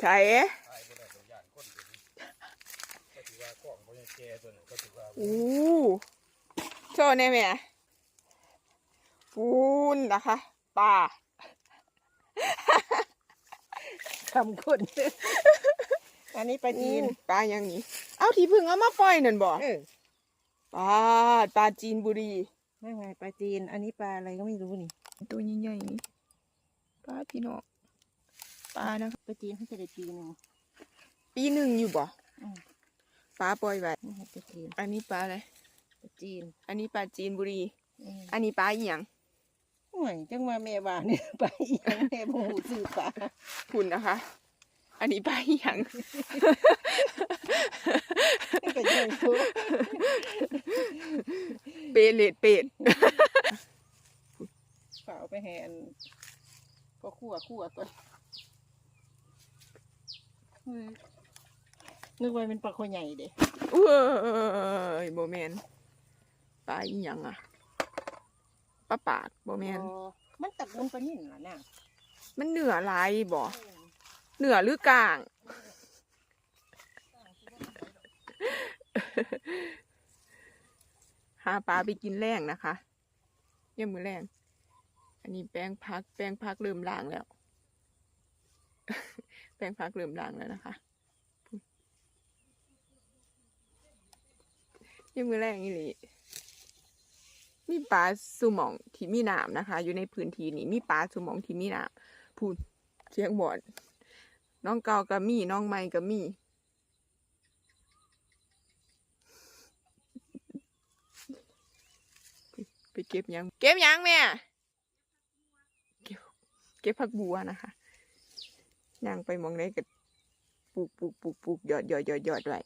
ใช่ตายบ่ได้ตัวย่านคนตัวนี้ก็ถือว่าของบ่ยังแก่ตัวนั้นก็ถือว่าอู้โชว์แน่แม่ปูนนะคะปลาทำคนอันนี้ปลาจีนอู้ปลาอย่างนี้ เอาที่เพึ่งเอามาปล่อยนั่นบ่เออปลาปลาจีนบุรี ไม่ไงปลาจีน อันนี้ปลาอะไรก็ไม่รู้นี่ ตัวใหญ่ๆนี่ปลาพี่น้อง ปลานะคะปลาจีนเขาจะได้ปีหนึ่งปีหนึ่งอยู่บ่อืมปลาปล่อยไว้นี่ปลาจีนอันนี้ปลาอะไรปลาจีน อันนี้ปลาจีนบุรีอืมอันนี้ปลาอีหยังห่วยจังว่าแม่บ้านเนี่ยปลาอีหยังแม่บ่หูซื้อปลาคุณนะคะ อันนี้ปลาอีหยังก็ยังรู้เปรตเลดเป็ดฝาเอาไปแหนก็คั่วคั่วตัวเฮ้ย นึกว่าเป็นปลาคอใหญ่เด้เอ้ยโบแมนปลาอีหยังอะปลาปากโบแมนอ๋อมันตระกูลปลานิ่นล่ะน่ะมันเหนือลายบ่เหนือหรือกลาง หาปลาไปกินแรงนะคะเยี่ยมมือแรง อันนี้แป้งพัก แป้งพักเริ่มล้างแล้ว แป้งพักเริ่มล้างแล้วนะคะยี่มมือแรงอีหลีมีปลาสุมองที่มีน้ำนะคะ อยู่ในพื้นที่นี้มีปลาสุมองที่มีน้ำพูดเสียงบอดน้องเกาก็มีน้องไม้ก็มีไปเก็บยัง เก็บยังแม่เก็บเก็บผักบัวนะคะ ย่างไปมองได้ก็ปลูกปลูกปลูกปลูกหยอดหยอดหยอดหยอดไว้